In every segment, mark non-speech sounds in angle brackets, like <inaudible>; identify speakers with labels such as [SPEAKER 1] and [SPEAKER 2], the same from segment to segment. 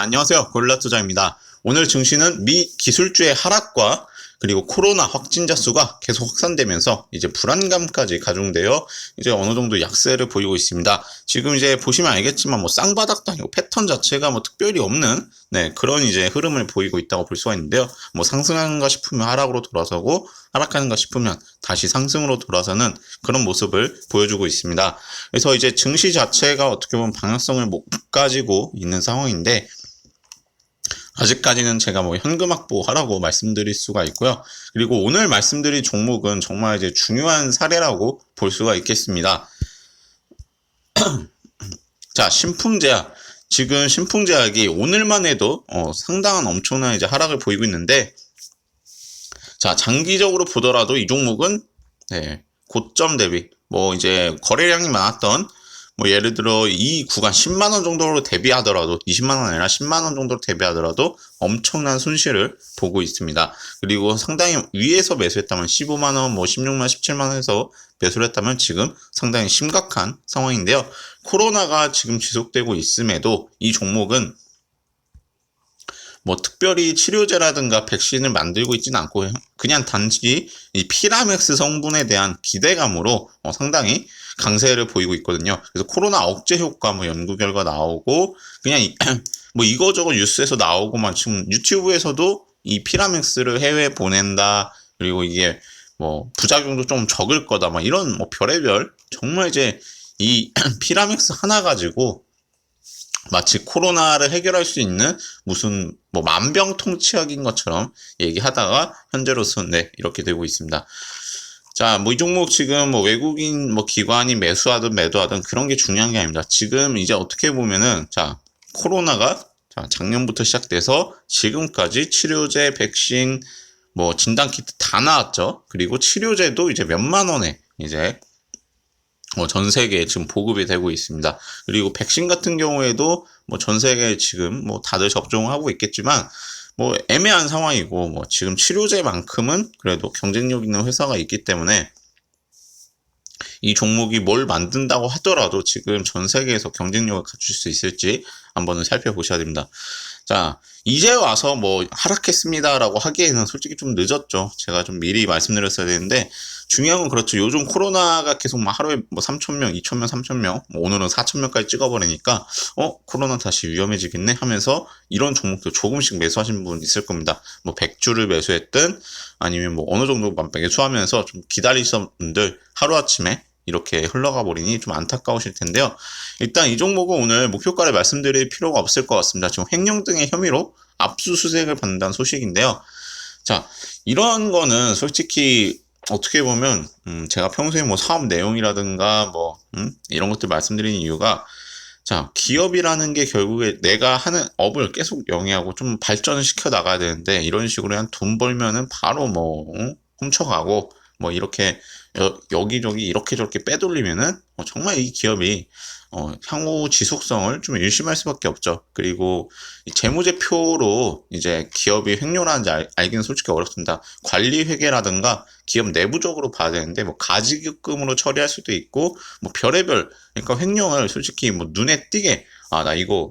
[SPEAKER 1] 안녕하세요. 고릴라 투자입니다. 오늘 증시는 미 기술주의 하락과 그리고 코로나 확진자 수가 계속 확산되면서 이제 불안감까지 가중되어 이제 어느 정도 약세를 보이고 있습니다. 지금 이제 보시면 알겠지만 뭐 쌍바닥도 아니고 패턴 자체가 뭐 특별히 없는 네, 그런 이제 흐름을 보이고 있다고 볼 수가 있는데요. 뭐 상승하는가 싶으면 하락으로 돌아서고 하락하는가 싶으면 다시 상승으로 돌아서는 그런 모습을 보여주고 있습니다. 그래서 이제 증시 자체가 어떻게 보면 방향성을 못 가지고 있는 상황인데 아직까지는 제가 뭐 현금 확보하라고 말씀드릴 수가 있고요. 그리고 오늘 말씀드릴 종목은 정말 이제 중요한 사례라고 볼 수가 있겠습니다. <clears throat> 자, 신풍제약. 지금 신풍제약이 오늘만 해도 어, 상당한 엄청난 이제 하락을 보이고 있는데, 자, 장기적으로 보더라도 이 종목은 네, 고점 대비 뭐 이제 거래량이 많았던 뭐 예를 들어 이 구간 10만 원 정도로 대비하더라도 20만 원 아니라 10만 원 정도로 대비하더라도 엄청난 손실을 보고 있습니다. 그리고 상당히 위에서 매수했다면 15만 원, 뭐 16만, 17만 원에서 매수를 했다면 지금 상당히 심각한 상황인데요. 코로나가 지금 지속되고 있음에도 이 종목은 뭐 특별히 치료제라든가 백신을 만들고 있지는 않고 그냥 단지 이 피라맥스 성분에 대한 기대감으로 어, 상당히 강세를 보이고 있거든요. 그래서 코로나 억제 효과 뭐 연구 결과 나오고 그냥 이, <clears throat> 뭐 이거저거 뉴스에서 나오고만 지금 유튜브에서도 이 피라맥스를 해외 보낸다 그리고 이게 뭐 부작용도 좀 적을 거다 막 이런 뭐 별의별 정말 이제 이 <clears throat> 피라맥스 하나 가지고 마치 코로나를 해결할 수 있는 무슨 뭐 만병통치약인 것처럼 얘기하다가 현재로서는 네 이렇게 되고 있습니다. 자, 뭐 이 종목 지금 뭐 외국인 뭐 기관이 매수하든 매도하든 그런 게 중요한 게 아닙니다. 지금 이제 어떻게 보면은 자 코로나가 자 작년부터 시작돼서 지금까지 치료제, 백신, 뭐 진단 키트 다 나왔죠. 그리고 치료제도 이제 몇만 원에 이제 뭐 전 세계에 지금 보급이 되고 있습니다. 그리고 백신 같은 경우에도 뭐 전 세계에 지금 뭐 다들 접종을 하고 있겠지만 뭐 애매한 상황이고 뭐 지금 치료제만큼은 그래도 경쟁력 있는 회사가 있기 때문에 이 종목이 뭘 만든다고 하더라도 지금 전 세계에서 경쟁력을 갖출 수 있을지 한번은 살펴보셔야 됩니다. 자, 이제 와서 뭐 하락했습니다라고 하기에는 솔직히 좀 늦었죠. 제가 좀 미리 말씀드렸어야 되는데 중요한 건 그렇죠. 요즘 코로나가 계속 막 하루에 뭐 3,000명, 2,000명, 3,000명, 뭐 오늘은 4,000명까지 찍어버리니까 어 코로나 다시 위험해지겠네 하면서 이런 종목도 조금씩 매수하신 분 있을 겁니다. 뭐 100주를 매수했든 아니면 뭐 어느 정도 매수하면서 좀 기다리신 분들 하루 아침에 이렇게 흘러가 버리니 좀 안타까우실 텐데요. 일단 이 종목은 오늘 목표가를 말씀드릴 필요가 없을 것 같습니다. 지금 횡령 등의 혐의로 압수수색을 받는다는 소식인데요. 자, 이런 거는 솔직히 어떻게 보면 음, 제가 평소에 뭐 사업 내용이라든가 뭐 음, 이런 것들 말씀드리는 이유가 자 기업이라는 게 결국에 내가 하는 업을 계속 영위하고 좀 발전을 시켜 나가야 되는데 이런 식으로 한 돈 벌면은 바로 뭐 음, 훔쳐가고 뭐 이렇게 여, 기저기 이렇게 저렇게 빼돌리면은 어, 정말 이 기업이 어, 향후 지속성을 좀 일심할 수밖에 없죠. 그리고 재무제표로 이제 기업이 횡령하는지 알, 알기는 솔직히 어렵습니다. 관리 회계라든가 기업 내부적으로 봐야 되는데 뭐 가지급금으로 처리할 수도 있고 뭐 별의별 그러니까 횡령을 솔직히 뭐 눈에 띄게 아 나 이거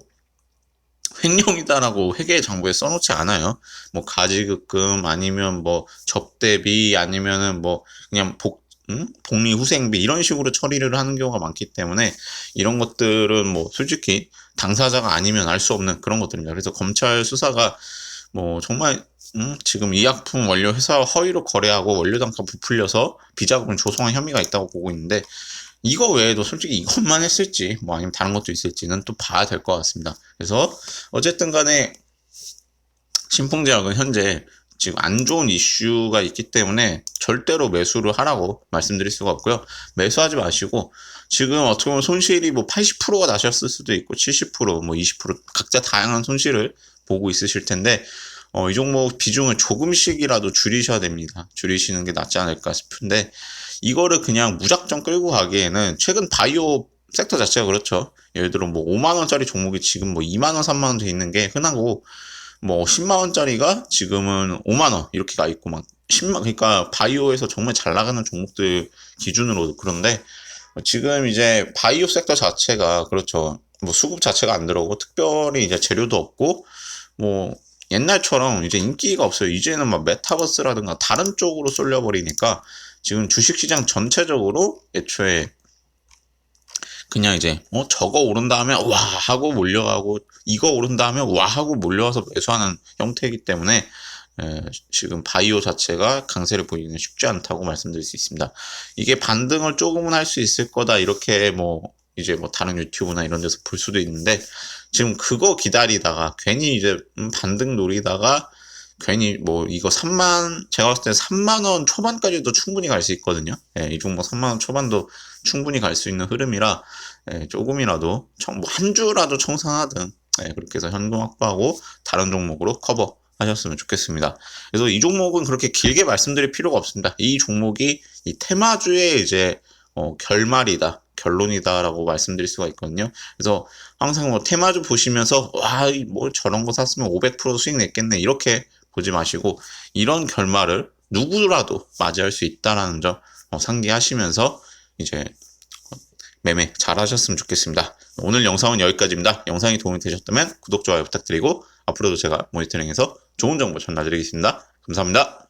[SPEAKER 1] 횡령이다라고 회계 장부에 써놓지 않아요. 뭐 가지급금 아니면 뭐 접대비 아니면은 뭐 그냥 복 음? 복리 후생비 이런 식으로 처리를 하는 경우가 많기 때문에 이런 것들은 뭐 솔직히 당사자가 아니면 알 수 없는 그런 것들입니다. 그래서 검찰 수사가 뭐 정말 음? 지금 의약품 원료 회사와 허위로 거래하고 원료 단가 부풀려서 비자금을 조성한 혐의가 있다고 보고 있는데 이거 외에도 솔직히 이것만 했을지 뭐 아니면 다른 것도 있을지는 또 봐야 될 것 같습니다. 그래서 어쨌든 간에 신풍제약은 현재 지금 안 좋은 이슈가 있기 때문에 절대로 매수를 하라고 말씀드릴 수가 없고요. 매수하지 마시고 지금 어떻게 보면 손실이 뭐 80%가 나셨을 수도 있고 70%, 뭐 20% 각자 다양한 손실을 보고 있으실 텐데 어, 이 종목 비중을 조금씩이라도 줄이셔야 됩니다. 줄이시는 게 낫지 않을까 싶은데 이거를 그냥 무작정 끌고 가기에는 최근 바이오 섹터 자체가 그렇죠. 예를 들어 뭐 5만 원짜리 종목이 지금 뭐 2만 원, 3만 원 돼 있는 게 흔하고 뭐 10만 원짜리가 지금은 5만 원 이렇게 가 있고 막 10만 그러니까 바이오에서 정말 잘 나가는 종목들 기준으로 그런데 지금 이제 바이오 섹터 자체가 그렇죠. 뭐 수급 자체가 안 들어오고 특별히 이제 재료도 없고 뭐 옛날처럼 이제 인기가 없어요. 이제는 막 메타버스라든가 다른 쪽으로 쏠려 버리니까 지금 주식시장 전체적으로 애초에 그냥 이제 어 저거 오른 다음에 와 하고 몰려가고 이거 오른 다음에 와 하고 몰려와서 매수하는 형태이기 때문에 에, 지금 바이오 자체가 강세를 보이기는 쉽지 않다고 말씀드릴 수 있습니다. 이게 반등을 조금은 할 수 있을 거다 이렇게 뭐 이제 뭐 다른 유튜브나 이런 데서 볼 수도 있는데 지금 그거 기다리다가 괜히 이제 음, 반등 노리다가 괜히 뭐 이거 3만 제가 봤을 때 3만 원 초반까지도 충분히 갈 수 있거든요. 예, 이 종목 3만 원 초반도 충분히 갈 수 있는 흐름이라 예, 조금이라도 청, 뭐한 주라도 청산하든 예, 그렇게 해서 현금 확보하고 다른 종목으로 커버 하셨으면 좋겠습니다. 그래서 이 종목은 그렇게 길게 말씀드릴 필요가 없습니다. 이 종목이 이 테마주의 이제 어, 결말이다. 결론이다라고 말씀드릴 수가 있거든요. 그래서 항상 뭐 테마주 보시면서 와, 뭐 저런 거 샀으면 500% 수익 냈겠네. 이렇게 보지 마시고 이런 결말을 누구라도 맞이할 수 있다라는 점 어, 상기하시면서 이제 매매 잘 하셨으면 좋겠습니다. 오늘 영상은 여기까지입니다. 영상이 도움이 되셨다면 구독, 좋아요 부탁드리고 앞으로도 제가 모니터링해서 좋은 정보 전달드리겠습니다. 감사합니다.